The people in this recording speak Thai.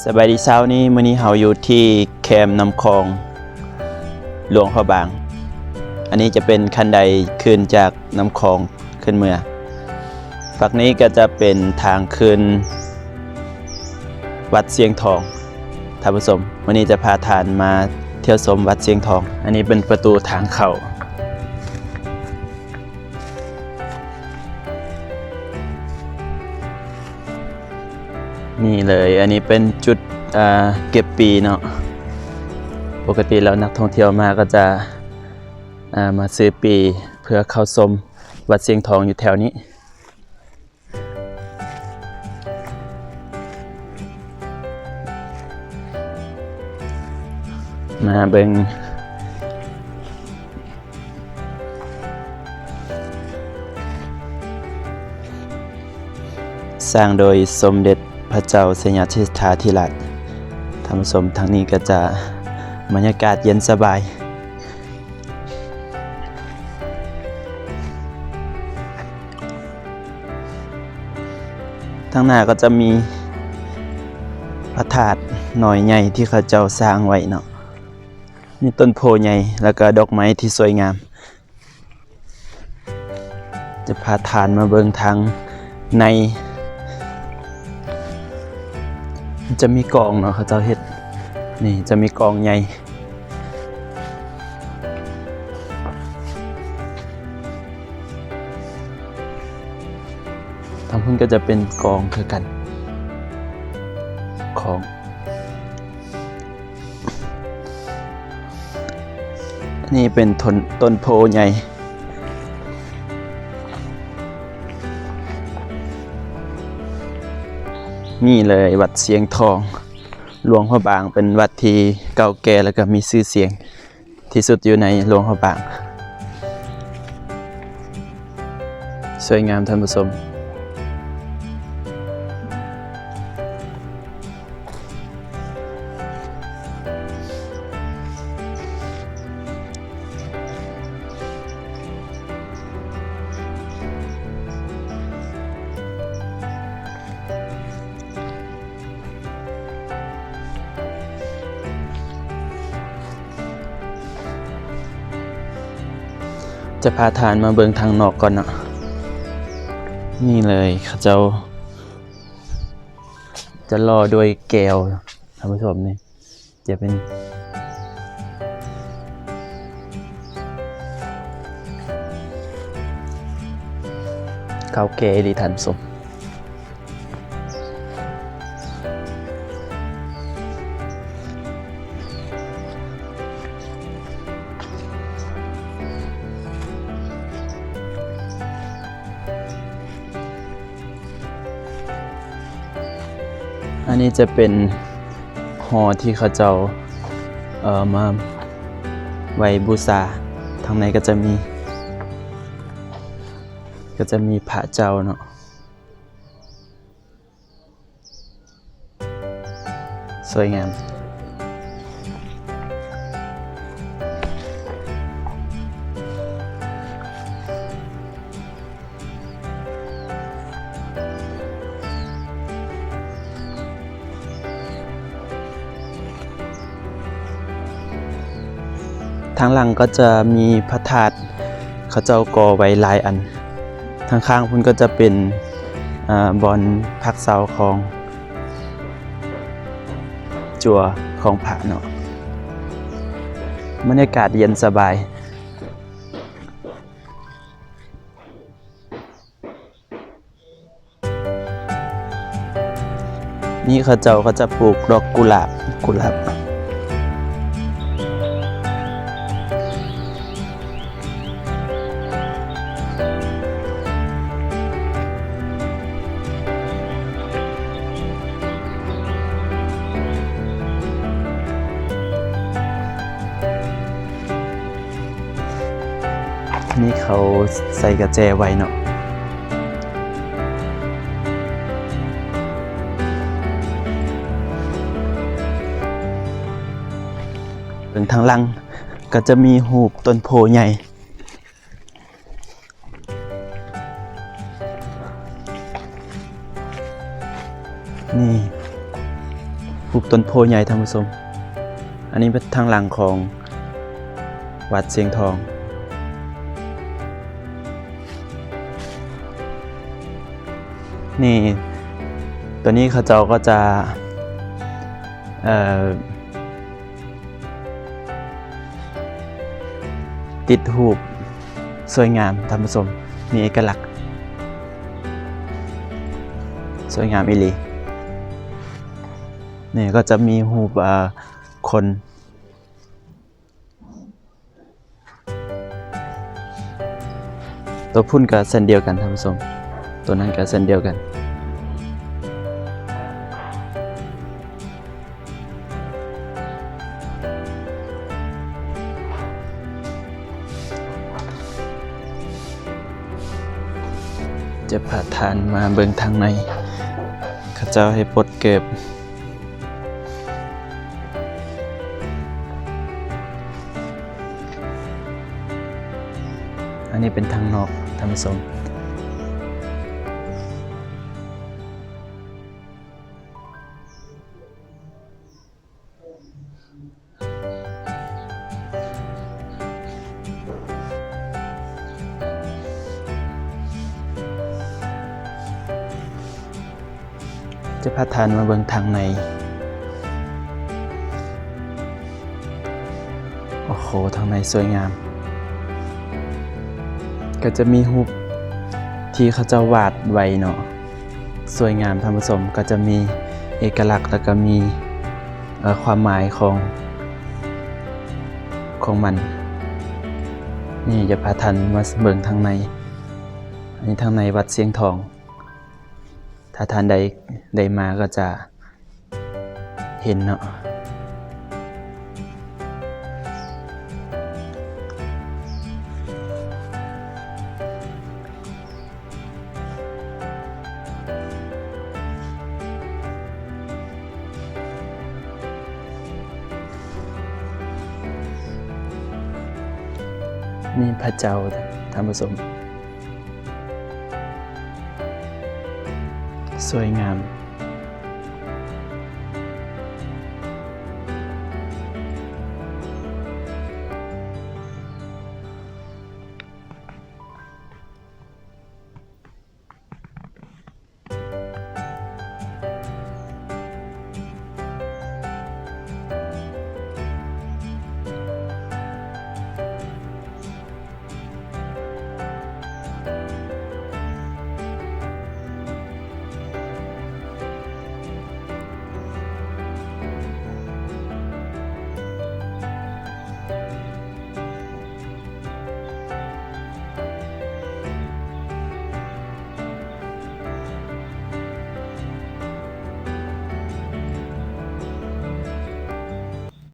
สบายดีเช้านี้มื้อนี้เฮาอยู่ที่แคมป์น้ำคลอง หลวงพระบาง อันนี้จะเป็นคันไดขึ้นจากน้ำคลองขึ้นเมืองฝั่งนี้ก็จะเป็นทางขึ้น วัดเสียงทองท่านผู้ชมวันนี้จะพาทานมาเที่ยวชมวัดเสียงทอง อันนี้เป็นประตูทางเข้า นี่เลยอันนี้เป็นจุดเก็บปีเนาะปกติแล้วนักท่องเที่ยวมาก็จะามาซื้อปีเพื่อเข้าชมวัดเสียงทองอยู่แถวนี้ มาเบิงสร้างโดยสมเด็จ พระเจ้าสยามชิสาธิราชท่านผู้ชมทางนี้ก็จะบรรยากาศเย็นสบาย ทางหน้าก็จะมีพระธาตุหน่อยใหญ่ที่เขาเจ้าสร้างไว้เนาะมีต้นโพใหญ่แล้วก็ดอกไม้ที่สวยงาม จะพาทานมาเบิงทางใน จะมีกองเนาะเขาเจ้าเฮ็ดนี่จะมีกองใหญ่ทางพุ่นก็จะเป็นกองคือกัน ของนี่เป็นต้นต้นโพใหญ่ นี่เลยวัดเสียงทองหลวงพระบางเป็นวัดที่เก่าแก่แล้วก็มีชื่อเสียงที่สุดอยู่ในหลวงพระบาง สวยงามท่านผู้ชม จะพาทานมาเบิงทางนอกก่อนเนาะนี่เลยเขาเจ้า จะรอด้วยแก้วท่านผู้ชมนี่จะเป็นเขาแก่ดีทันสม อันนี้จะเป็นหอที่เขาเจ้าเอ่อมาไว้บูชาทางในก็จะมี ก็จะมีพระเจ้าเนาะสวยงามางหลังก็จะมีพระธาตุเขาเจ้าก่อไว้หลายอัน ทางข้างพุ่นก็จะเป็นอบอลพักเสาของจัวของผาเนาะบรรยากาศเย็นสบายนี่เขาเจ้าก็จะปลูกดอกกุหลาบกุหลาบ นี่เขาใส่กระแจไว้เนาะเป็นทางลังก็จะมีหูบต้นโพใหญ่นี่ปลูกต้นโพใหญ่ท่านผู้ชม อันนี้เป็นทางหลังของวัดเสียงทอง นี่ ตัวนี้เขาเจ้าก็จะติดหูปสวยงามท่านผู้ชมมีเอกลักษณ์ สวยงามอีหลีนี่ก็จะมีหูปเอ่อคนตัวพุ่นกับเส้นเดียวกันท่านผู้ชม ตัวนั้นกับเส้นเดียวกัน จะพาทานมาเบิงทางในข้าเจ้าให้ปลดเก็บอันนี้เป็นทางนอกท่านผู้ชม พาทานมาเบิงทางใน โอ้โห ทางในสวยงาม ก็จะมีรูปที่เขาจะวาดไว้เนาะ สวยงามท่านผู้ชมก็จะมีเอกลักษณ์แล้วก็มีความหมายของของมัน นี่จะพาทันมาเบิงทางใน อันนี้ทางในวัดเสียงทองาทานใดใดมาก็จะเห็นเนาะนี่พระเจ้าท่านผู้ชม วยงาม